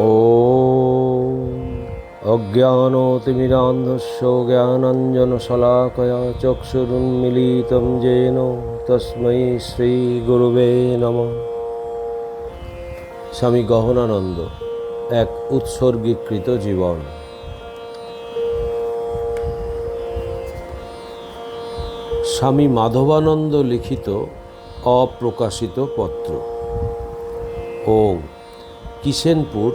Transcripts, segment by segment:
ও অজ্ঞানতিমিরান্ধস্য জ্ঞানাঞ্জনশলাকয়া চক্ষুরুন্মিলিতম gen তস্মৈ শ্রীগুরুবে নম স্বামী গহনানন্দ এক উৎসর্গীকৃত জীবন স্বামী মাধবানন্দ লিখিত অপ্রকাশিত পত্র ও কিষেনপুর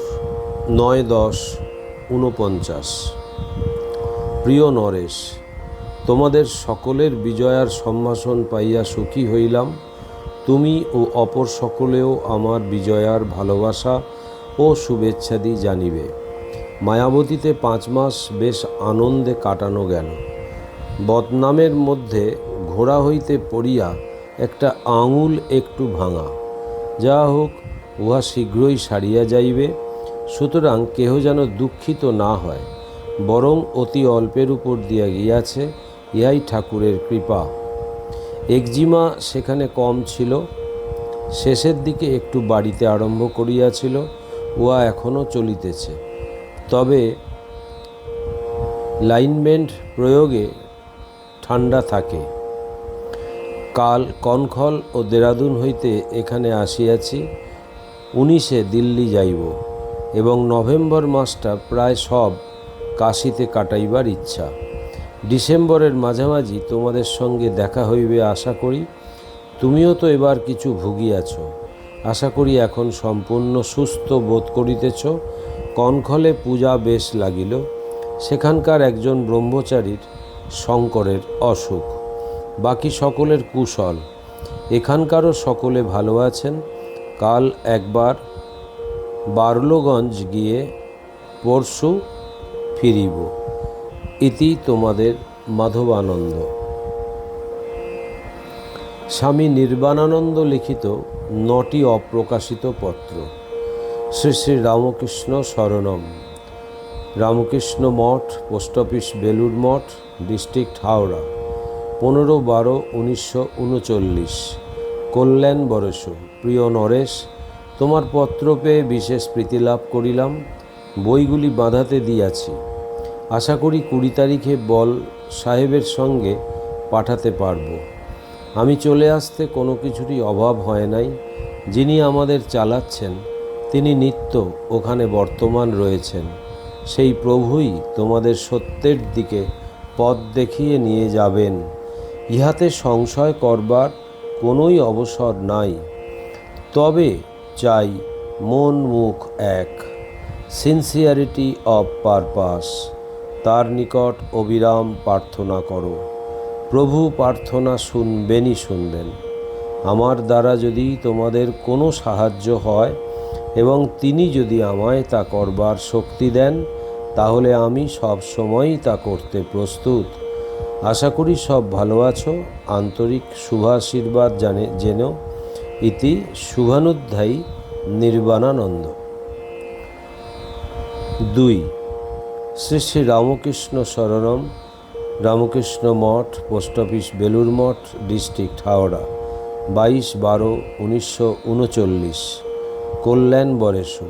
নয় দশ ঊনপঞ্চাশ। প্রিয় নরেশ, তোমাদের সকলের বিজয়ার সম্ভাষণ পাইয়া সুখী হইলাম। তুমি ও অপর সকলেও আমার বিজয়ার ভালোবাসা ও শুভেচ্ছাদি জানিবে। মায়াবতীতে পাঁচ মাস বেশ আনন্দে কাটানো গেল। বদনামের মধ্যে ঘোড়া হইতে পড়িয়া একটা আঙুল একটু ভাঙা। যা হোক উহা শীঘ্রই সারিয়া যাইবে। সুতরাং কেহ যেন দুঃখিত না হয়, বরং অতি অল্পের উপর দিয়া গিয়াছে, ইহাই ঠাকুরের কৃপা। একজিমা সেখানে কম ছিল, শেষের দিকে একটু বাড়িতে আরম্ভ করিয়াছিল, উহা এখনও চলিতেছে। তবে লাইনমেন্ট প্রয়োগে ঠান্ডা থাকে। কাল কনখল ও দেরাদুন হইতে এখানে আসিয়াছি উনিশে দিল্লি যাইব এবং নভেম্বর মাসটা প্রায় সব কাশিতে কাটাইবার ইচ্ছা। ডিসেম্বরের মাঝামাঝি তোমাদের সঙ্গে দেখা হইবে আশা করি। তুমিও তো এবার কিছু ভুগিয়াছ। আশা করি এখন সম্পূর্ণ সুস্থ বোধ করিতেছ। কনখলে পূজা বেশ লাগিল। সেখানকার একজন ব্রহ্মচারীর শঙ্করের অসুখ। বাকি সকলের কুশল। এখানকারও সকলে ভালো আছেন। কাল একবার বার্লোগঞ্জ গিয়ে পরশু ফিরিব। ইতি তোমাদের মাধবানন্দ। স্বামী নির্বাণানন্দ লিখিত নটি অপ্রকাশিত পত্র। Shri Shri Ramakrishna শরণম। Ramakrishna Math, post office Belur Math, district Howrah, পনেরো বারো উনিশশো উনচল্লিশ, কল্যাণ বরসু প্রিয় নরেশ, তোমার পত্র পেয়ে বিশেষ প্রীতি লাভ করিলাম, বইগুলি বাঁধাতে দিয়াছি। আশা করি কুড়ি তারিখে বল সাহেবের সঙ্গে পাঠাতে পারব। আমি চলে আসতে কোনো কিছুরই অভাব হয় নাই। যিনি আমাদের চালাচ্ছেন, তিনি নিত্য ওখানে বর্তমান রয়েছেন। সেই প্রভুই তোমাদের সত্যের দিকে পথ দেখিয়ে নিয়ে যাবেন। ইহাতে সংশয় করবার কোনোই অবসর নাই। তবে চাই মন মুখ এক। সিনসিয়ারিটি অব পারপাস তার নিকট অবিরাম প্রার্থনা করো। প্রভু প্রার্থনা শুনবেনই শুনবেন। আমার দ্বারা যদি তোমাদের কোনো সাহায্য হয় এবং তিনি যদি আমায় তা করবার শক্তি দেন, তাহলে আমি সব সময়ই তা করতে প্রস্তুত। আশা করি সব ভালো আছো। আন্তরিক শুভাশীর্বাদ জানে যেন ইতি শুভানুধ্যায়ী নির্বাণানন্দ। দুই, Shri Shri Ramakrishna শরণম, Ramakrishna Math, post office Belur Math, district Howrah, বাইশ বারো উনিশশো উনচল্লিশ। কল্যাণ বরেশু,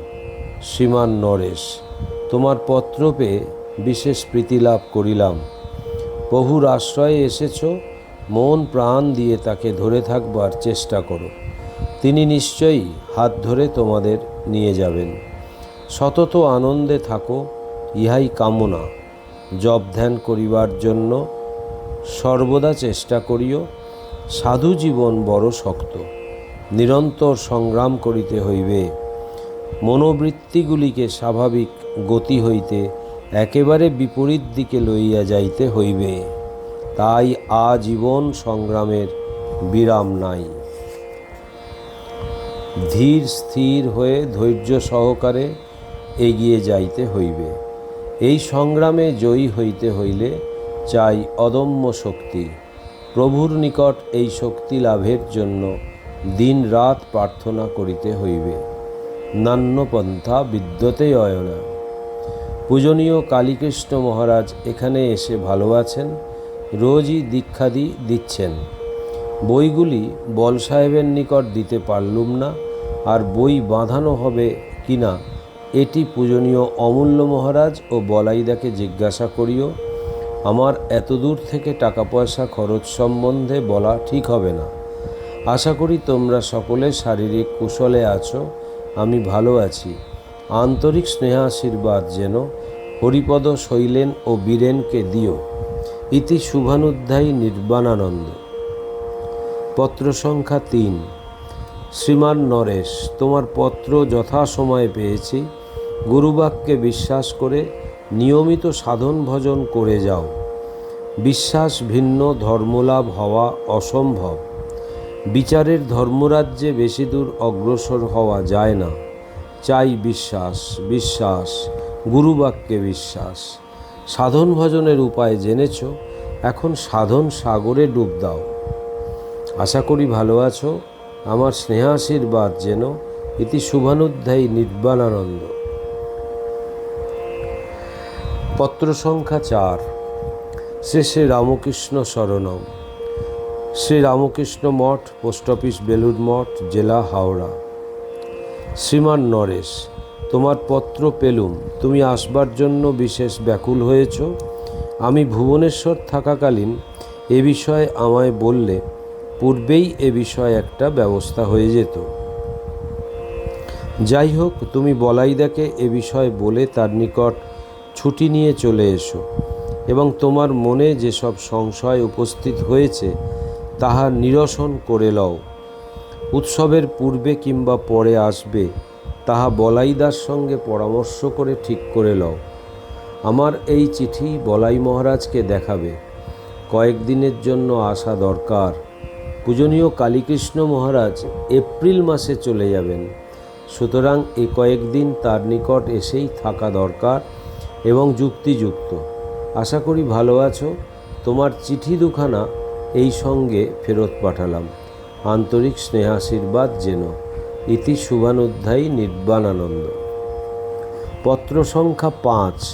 শ্রীমান নরেশ, তোমার পত্র পেয়ে বিশেষ প্রীতি লাভ করিলাম। প্রভুর আশ্রয়ে এসেছ, মন প্রাণ দিয়ে তাকে ধরে থাকবার চেষ্টা করো। তিনি নিশ্চয়ই হাত ধরে তোমাদের নিয়ে যাবেন। সতত আনন্দে থাকো, ইহাই কামনা। জপ ধ্যান করিবার জন্য সর্বদা চেষ্টা করিও, সাধু জীবন বড় শক্ত। নিরন্তর সংগ্রাম করিতে হইবে। মনোবৃত্তিগুলিকে স্বাভাবিক গতি হইতে একেবারে বিপরীত দিকে লইয়া যাইতে হইবে। তাই আজীবন সংগ্রামের বিরাম নাই। ধীর স্থির হয়ে ধৈর্য সহকারে এগিয়ে যাইতে হইবে। এই সংগ্রামে জয়ী হইতে হইলে চাই অদম্য শক্তি। প্রভুর নিকট এই শক্তি লাভের জন্য দিন রাত প্রার্থনা করিতে হইবে। নান্যপন্থা বিদ্যতে অয়না। পূজনীয় কালীকৃষ্ণ মহারাজ এখানে এসে ভালো আছেন, রোজই দীক্ষাদি দিচ্ছেন। বইগুলি বল সাহেবের নিকট দিতে পারলুম না আর বই বাঁধানো হবে কি না, এটি পূজনীয় অমূল্য মহারাজ ও বলাইদাকে জিজ্ঞাসা করিও। আমার এত দূর থেকে টাকা পয়সা খরচ সম্বন্ধে বলা ঠিক হবে না। আশা করি তোমরা সকলে শারীরিক কুশলে আছো, আমি ভালো আছি। আন্তরিক স্নেহাশীর্বাদ যেন হরিপদ শৈলেন ও বীরেনকে দিও। ইতি শুভানুধ্যায়ী নির্বাণানন্দ। পত্র সংখ্যা তিন। শ্রীমান নরেশ, তোমার পত্র যথাসময়ে পেয়েছি। গুরুবাক্যে বিশ্বাস করে নিয়মিত সাধন ভজন করে যাও। বিশ্বাস ভিন্ন, ধর্মলাভ হওয়া অসম্ভব। বিচারের ধর্মরাজ্যে বেশি দূর অগ্রসর হওয়া যায় না। চাই বিশ্বাস বিশ্বাস, গুরুবাক্যে বিশ্বাস। সাধন ভজনের উপায় জেনেছ, এখন সাধন সাগরে ডুব দাও। আশা করি ভালো আছো। আমার স্নেহাশীর্বাদ যেন ইতি শুভানুধ্যায়ী নির্বাণানন্দ। পত্র সংখ্যা চার। শ্রী শ্রী রামকৃষ্ণ শরণম। শ্রী রামকৃষ্ণ মঠ, পোস্ট অফিস বেলুর মঠ, জেলা হাওড়া। শ্রীমান নরেশ, তোমার পত্র পেলুম, তুমি আসবার জন্য বিশেষ ব্যাকুল হয়েছ। আমি ভুবনেশ্বর থাকাকালীন এ বিষয়ে আমায় বললে পূর্বেই এ বিষয়ে একটা ব্যবস্থা হয়ে যেত। যাই হোক তুমি বলাইদাকে এ বিষয়ে বলে তার নিকট ছুটি নিয়ে চলে এসো এবং তোমার মনে যেসব সংশয় উপস্থিত হয়েছে তাহা নিরসন করে লও। উৎসবের পূর্বে কিংবা পরে আসবে, তাহা বলাইদার সঙ্গে পরামর্শ করে ঠিক করে লও। আমার এই চিঠি বলাই মহারাজকে দেখাবে। কয়েকদিনের জন্য আসা দরকার। পূজনীয় কালীকৃষ্ণ মহারাজ এপ্রিল মাসে চলে যাবেন। সুতরাং এ কয়েকদিন তার নিকট এসেই থাকা দরকার এবং যুক্তিযুক্ত। আশা করি ভালো আছো। তোমার চিঠি দুখানা এই সঙ্গে ফেরত পাঠালাম। আন্তরিক স্নেহাশীর্বাদ যেন। ইতি শুভানুধ্যায়ী নির্বাণানন্দ। পত্র সংখ্যা পাঁচ।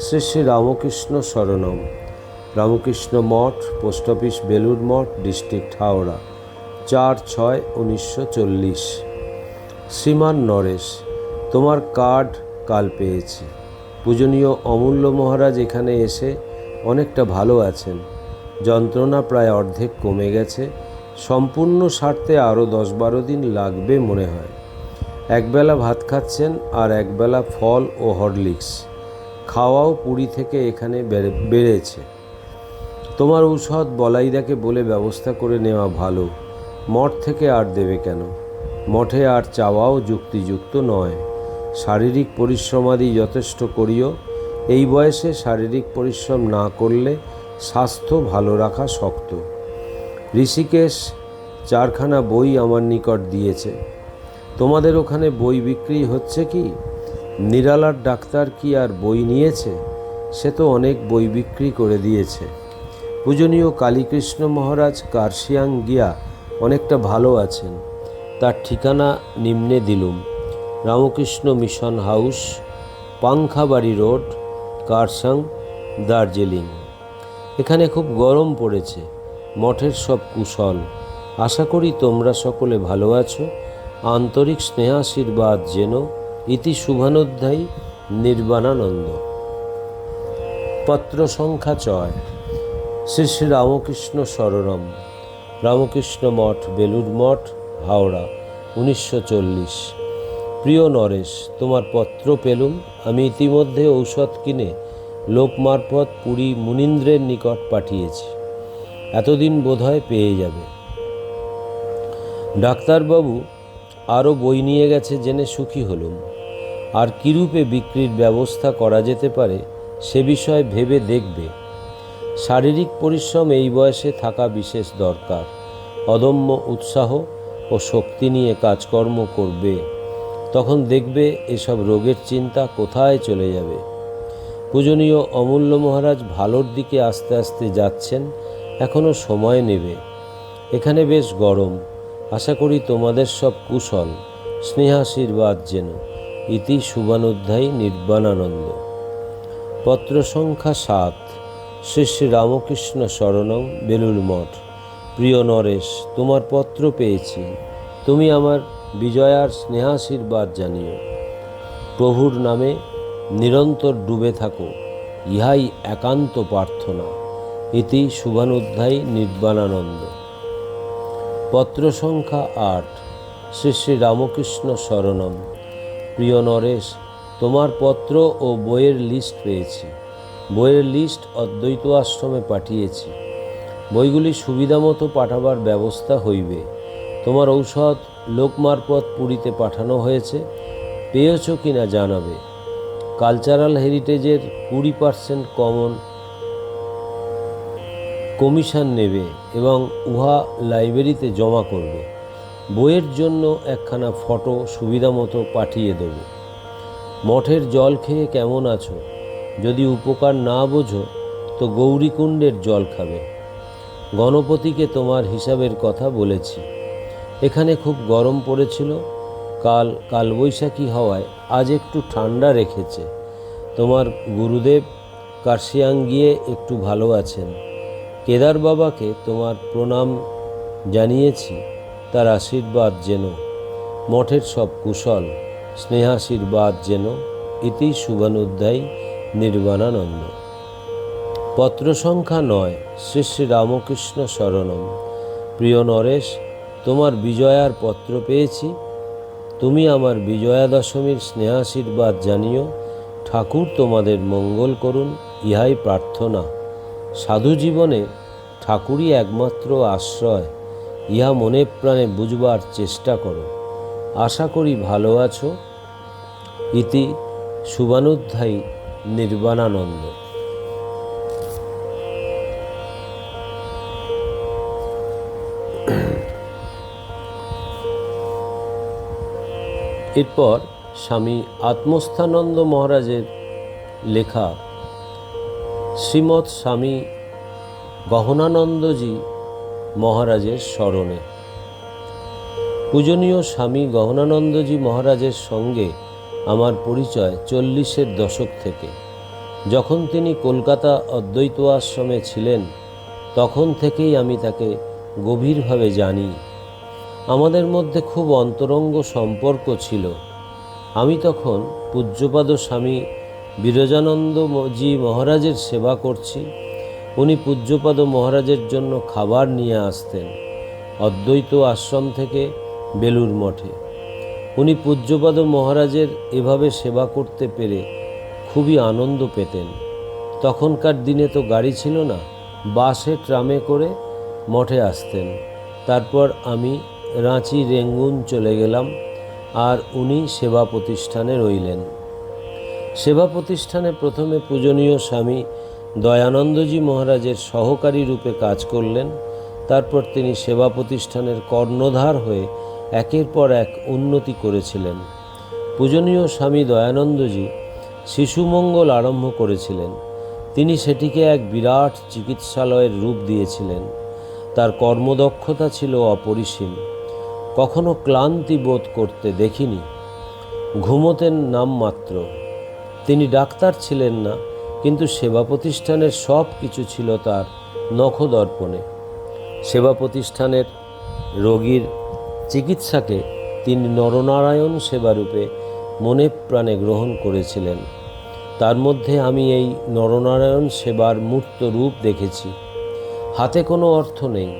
Shri Shri Ramakrishna শরণম। Ramakrishna Math, post office Belur Math, district Howrah. চার ছয় উনিশশো চল্লিশ। শ্রীমান নরেশ, তোমার কার্ড কাল পেয়েছি। পূজনীয় অমূল্য মহারাজ এখানে এসে অনেকটা ভালো আছেন। যন্ত্রণা প্রায় অর্ধেক কমে গেছে। সম্পূর্ণ সারতে আরও দশ বারো দিন লাগবে মনে হয়। একবেলা ভাত খাচ্ছেন আর একবেলা ফল ও হরলিক্স। খাওয়াও পুরী থেকে এখানে বেড়ে- বেড়েছে। তোমার ঔষধ বলাইদাকে বলে ব্যবস্থা করে নেওয়া ভালো। মঠ থেকে আর দেবে কেন? মঠে আর চাওয়াও যুক্তিযুক্ত নয়। শারীরিক পরিশ্রমাদি যথেষ্ট করিও। এই বয়সে শারীরিক পরিশ্রম না করলে স্বাস্থ্য ভালো রাখা শক্ত। ঋষিকেশ চারখানা বই আমার নিকট দিয়েছে। তোমাদের ওখানে বই বিক্রি হচ্ছে কি? নিরালার ডাক্তার কি আর বই নিয়েছে? সে তো অনেক বই বিক্রি করে দিয়েছে। পূজনীয় কালীকৃষ্ণ মহারাজ কার্শিয়াং গিয়া অনেকটা ভালো আছেন। তার ঠিকানা নিম্নে দিলুম। Ramakrishna mission house, Pankhabari road, Kurseong, Darjeeling. এখানে খুব গরম পড়েছে, মঠের সব কুশল। আশা করি তোমরা সকলে ভালো আছো। আন্তরিক স্নেহাশীর্বাদ যেন ইতি শুভানুধ্যায়ী নির্বাণানন্দ। পত্র সংখ্যা ছয়। শ্রী শ্রী রামকৃষ্ণ শরণম। রামকৃষ্ণ মঠ বেলুর মঠ, হাওড়া, উনিশশো চল্লিশ। প্রিয় নরেশ, তোমার পত্র পেলুম। আমি ইতিমধ্যে ঔষধ কিনে লোক মারফত পুরী মুনীন্দ্রের নিকট পাঠিয়েছি। এতদিন বোধহয় পেয়ে যাবে। ডাক্তারবাবু আরও বই নিয়ে গেছে জেনে সুখী হলুম। আর কীরূপে বিক্রির ব্যবস্থা করা যেতে পারে, সে বিষয়ে ভেবে দেখবে। শারীরিক পরিশ্রম এই বয়সে থাকা বিশেষ দরকার। অদম্য উৎসাহ ও শক্তি নিয়ে কাজকর্ম করবে। তখন দেখবে এসব রোগের চিন্তা কোথায় চলে যাবে। পূজনীয় অমূল্য মহারাজ ভালোর দিকে আস্তে আস্তে যাচ্ছেন এখনও সময় নেবে। এখানে বেশ গরম। আশা করি তোমাদের সব কুশল, স্নেহাশীর্বাদ যেন। ইতি শুভানুধ্যায়ী নির্বাণানন্দ। পত্র সংখ্যা সাত। শ্রী শ্রী রামকৃষ্ণ শরণম বেলুর মঠ। প্রিয় নরেশ, তোমার পত্র পেয়েছি। তুমি আমার বিজয়ার স্নেহাশীর্বাদ জানিও। প্রভুর নামে নিরন্তর ডুবে থাকো, ইহাই একান্ত প্রার্থনা। ইতি শুভানুধ্যায়ী নির্বাণানন্দ। পত্র সংখ্যা আট, শ্রী শ্রী রামকৃষ্ণ শরণম। প্রিয় নরেশ, তোমার পত্র ও বইয়ের লিস্ট পেয়েছি। বইয়ের লিস্ট অদ্বৈত আশ্রমে পাঠিয়েছি। বইগুলি সুবিধামতো পাঠাবার ব্যবস্থা হইবে। তোমার ঔষধ লোকমারপথ পুরীতে পাঠানো হয়েছে। পেয়েছ কিনা জানাবে। কালচারাল হেরিটেজের কুড়ি পার্সেন্ট কমন কমিশন নেবে এবং উহা লাইব্রেরিতে জমা করবে। বইয়ের জন্য একখানা ফটো সুবিধামতো পাঠিয়ে দেব। মঠের জল খেয়ে কেমন আছো? যদি উপকার না বোঝো, তো গৌরীকুণ্ডের জল খাবে। গণপতিকে তোমার হিসাবের কথা বলেছি। এখানে খুব গরম পড়েছিল, কাল কালবৈশাখী হওয়ায় আজ একটু ঠান্ডা রেখেছে। তোমার গুরুদেব কার্শিয়াং গিয়ে একটু ভালো আছেন। কেদার বাবাকে তোমার প্রণাম জানিয়েছি, তার আশীর্বাদ যেন, মঠের সব কুশল, স্নেহাশীর্বাদ যেন, ইতি শুভানুধ্যায়ী নির্বাণানন্দ পত্র সংখ্যা নয়, শ্রী শ্রী রামকৃষ্ণ শরণম। প্রিয় নরেশ, তোমার বিজয়ার পত্র পেয়েছি। তুমি আমার বিজয়া দশমীর স্নেহাশীর্বাদ জানিও। ঠাকুর তোমাদের মঙ্গল করুন, ইহাই প্রার্থনা। সাধু জীবনে ঠাকুরই একমাত্র আশ্রয়, ইহা মনে প্রাণে বুঝবার চেষ্টা করো। আশা করি ভালো আছো। ইতি শুভানুধ্যায়ী। নির্বাণানন্দ। এরপর স্বামী আত্মস্থানন্দ মহারাজের লেখা শ্রীমৎ স্বামী গহনানন্দজি মহারাজের স্মরণে। পূজনীয় স্বামী গহনানন্দজি মহারাজের সঙ্গে আমার পরিচয় চল্লিশের দশক থেকে। যখন তিনি কলকাতা অদ্বৈত আশ্রমে ছিলেন, তখন থেকেই আমি তাকে গভীরভাবে জানি। আমাদের মধ্যে খুব অন্তরঙ্গ সম্পর্ক ছিল। আমি তখন পূজ্যপাদ স্বামী বিরজানন্দ জি মহারাজের সেবা করছি। উনি পূজ্যপাদ মহারাজের জন্য খাবার নিয়ে আসতেন অদ্বৈত আশ্রম থেকে বেলুর মঠে। উনি পূজ্যপাদ মহারাজের এভাবে সেবা করতে পেরে খুবই আনন্দ পেতেন। তখনকার দিনে তো গাড়ি ছিল না, বাসে, ট্রামে করে মঠে আসতেন। তারপর আমি রাঁচি রেঙ্গুন চলে গেলাম আর উনি সেবা প্রতিষ্ঠানে রইলেন। সেবা প্রতিষ্ঠানে প্রথমে পূজনীয় স্বামী দয়ানন্দজি মহারাজের সহকারী রূপে কাজ করলেন। তারপর তিনি সেবা প্রতিষ্ঠানের কর্ণধার হয়ে একের পর এক উন্নতি করেছিলেন। পূজনীয় স্বামী দয়ানন্দজি শিশুমঙ্গল আরম্ভ করেছিলেন। তিনি সেটিকে এক বিরাট চিকিৎসালয়ের রূপ দিয়েছিলেন। তার কর্মদক্ষতা ছিল অপরিসীম। কখনো ক্লান্তি বোধ করতে দেখিনি। ঘুমোতেন নামমাত্র। তিনি ডাক্তার ছিলেন না, কিন্তু সেবা প্রতিষ্ঠানের সব কিছু ছিল তার নখদর্পণে। সেবা প্রতিষ্ঠানের রোগীর চিকিৎসাকে তিনি নরনারায়ণ সেবারূপে মনে প্রাণে গ্রহণ করেছিলেন। তার মধ্যে আমি এই নরনারায়ণ সেবার মূর্ত রূপ দেখেছি। হাতে কোনো অর্থ নেই,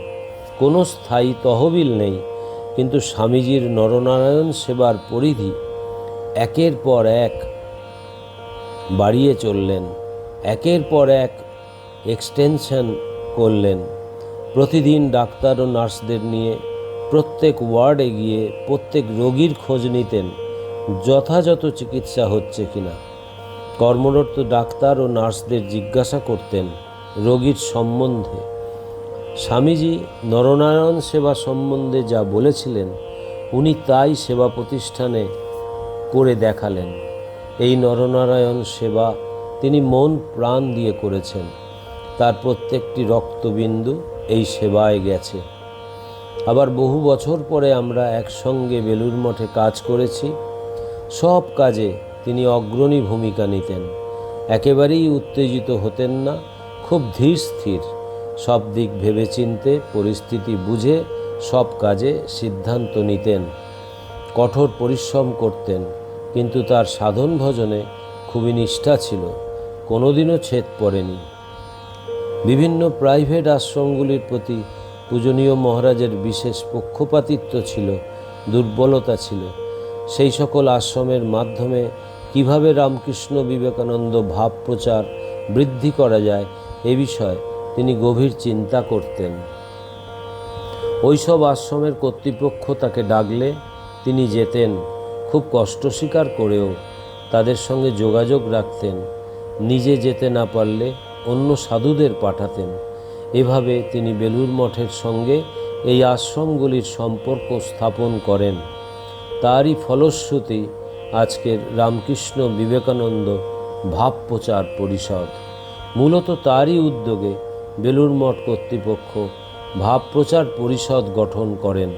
কোনো স্থায়ী তহবিল নেই, কিন্তু স্বামীজির নরনারায়ণ সেবার পরিধি একের পর এক বাড়িয়ে চললেন, একের পর এক এক্সটেনশন করলেন। প্রতিদিন ডাক্তার ও নার্সদের নিয়ে প্রত্যেক ওয়ার্ডে গিয়ে প্রত্যেক রোগীর খোঁজ নিতেন, যথাযথ চিকিৎসা হচ্ছে কিনা। কর্মরত ডাক্তার ও নার্সদের জিজ্ঞাসা করতেন রোগীর সম্বন্ধে। স্বামীজি নরনারায়ণ সেবা সম্বন্ধে যা বলেছিলেন, উনি তাই সেবা প্রতিষ্ঠানে করে দেখালেন। এই নরনারায়ণ সেবা তিনি মন প্রাণ দিয়ে করেছেন। তার প্রত্যেকটি রক্তবিন্দু এই সেবায় গেছে। আবার বহু বছর পরে আমরা একসঙ্গে বেলুর মঠে কাজ করেছি। সব কাজে তিনি অগ্রণী ভূমিকা নিতেন। একেবারেই উত্তেজিত হতেন না, খুব ধীর স্থির। সব দিক ভেবেচিন্তে পরিস্থিতি বুঝে সব কাজে সিদ্ধান্ত নিতেন। কঠোর পরিশ্রম করতেন, কিন্তু তার সাধন ভজনে খুবই নিষ্ঠা ছিল, কোনোদিনও ছেদ পড়েনি। বিভিন্ন প্রাইভেট আশ্রমগুলির প্রতি পূজনীয় মহারাজের বিশেষ পক্ষপাতিত্ব ছিল, দুর্বলতা ছিল। সেই সকল আশ্রমের মাধ্যমে কীভাবে রামকৃষ্ণ বিবেকানন্দ ভাব প্রচার বৃদ্ধি করা যায়, এ বিষয়ে তিনি গভীর চিন্তা করতেন। ওইসব আশ্রমের কর্তৃপক্ষ তাকে ডাকলে তিনি যেতেন, খুব কষ্ট স্বীকার করেও তাদের সঙ্গে যোগাযোগ রাখতেন, নিজে যেতে না পারলে অন্য সাধুদের পাঠাতেন। এভাবে তিনি বেলুর মঠের সঙ্গে এই আশ্রমগুলির সম্পর্ক স্থাপন করেন। তারই ফলশ্রুতি আজকের রামকৃষ্ণ বিবেকানন্দ ভাব প্রচার পরিষদ। মূলত তারই উদ্যোগে বেলুর মঠ কর্তৃপক্ষ ভাব প্রচার পরিষদ গঠন করেন।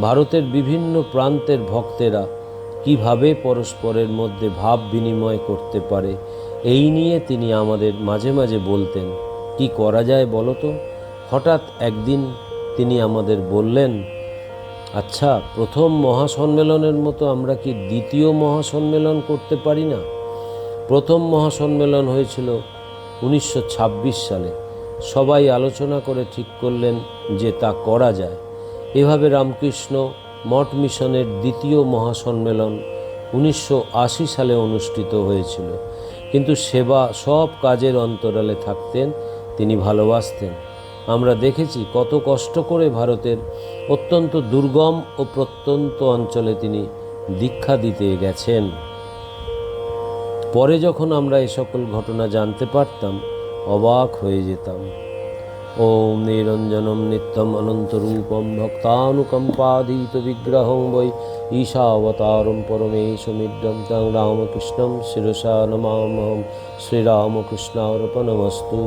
ভারতের বিভিন্ন প্রান্তের ভক্তেরা কীভাবে পরস্পরের মধ্যে ভাব বিনিময় করতে পারে, এই নিয়ে তিনি আমাদের মাঝে মাঝে বলতেন। কি করা যায় বলো তো? হঠাৎ একদিন তিনি আমাদের বললেন আচ্ছা প্রথম মহাসম্মেলনের মতো আমরা কি দ্বিতীয় মহাসম্মেলন করতে পারি না? প্রথম মহাসম্মেলন হয়েছিল উনিশশো ছাব্বিশ সালে। সবাই আলোচনা করে ঠিক করলেন যে তা করা যায়। এভাবে রামকৃষ্ণ মঠ মিশনের দ্বিতীয় মহাসম্মেলন উনিশশো আশি সালে অনুষ্ঠিত হয়েছিল। কিন্তু সেবা সব কাজের অন্তরালে থাকতেন তিনি ভালোবাসতেন। আমরা দেখেছি কত কষ্ট করে ভারতের অত্যন্ত দুর্গম ও প্রত্যন্ত অঞ্চলে তিনি দীক্ষা দিতে গেছেন। পরে যখন আমরা এ সকল ঘটনা জানতে পারতাম, অবাক হয়ে যেতাম। ওম নিরঞ্জনম নিত্যম অনন্তরূপম ভক্তানুকম্পাধীত বিগ্রহং বৈ ঈশাবতারম পরমেশমিড্ডম তং রামকৃষ্ণম শিরসা নমামহম শ্রীরামকৃষ্ণার্পণমস্তু।